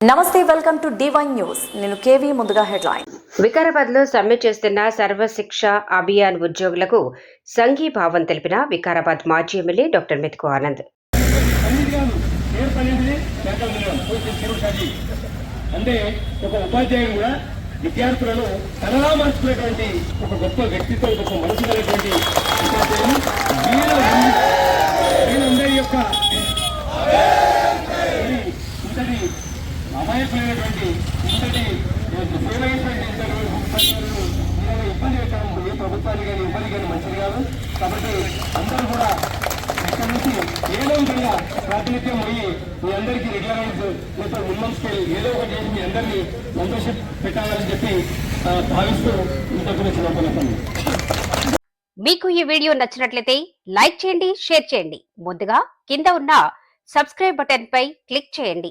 నమస్తే welcome to divine news నేను KV ముందుగా హెడ్లైన్. వికారాబాద్లో సమ్మె చేస్తున్న సర్వశిక్ష అభియాన్ ఉద్యోగులకు సంఘీభావం తెలిపిన వికారాబాద్ మాజీ ఎమ్మెల్యే డాక్టర్ మెతుకు ఆనంద్. అంటే ఒక ఉపాధ్యాయుడు కూడా విద్యార్థులను తనలా మార్చుకునేటువంటి ఒక గొప్ప వ్యక్తిత్వం గొప్ప మనసు అమాయకులైనటువంటి ఇంతటి సేవైనటువంటి ఇంతటి ఉపాధ్యాయులను ఇబ్బంది పెట్టడం ఏ ప్రభుత్వానికి కానీ ఇబ్బంది కానీ మంచిది కాదు. కాబట్టి అందరూ కూడా ఇక్కడ నుంచి ఏదో విధంగా ప్రాతినిధ్యం పోయి మీ అందరికీ రెగ్యులరైజ్ లేదా మినిమం స్కేల్ ఏదో ఒకటి చేసి మీ అందరినీ మెంబర్షిప్ పెట్టాలని చెప్పి భావిస్తూ ఇంత గురించి నమ్మకం మీకు ఈ వీడియో నచ్చినట్లయితే లైక్ చేయండి షేర్ చేయండి. ముందుగా కింద ఉన్న సబ్స్క్రైబ్ బటన్ పై క్లిక్ చేయండి.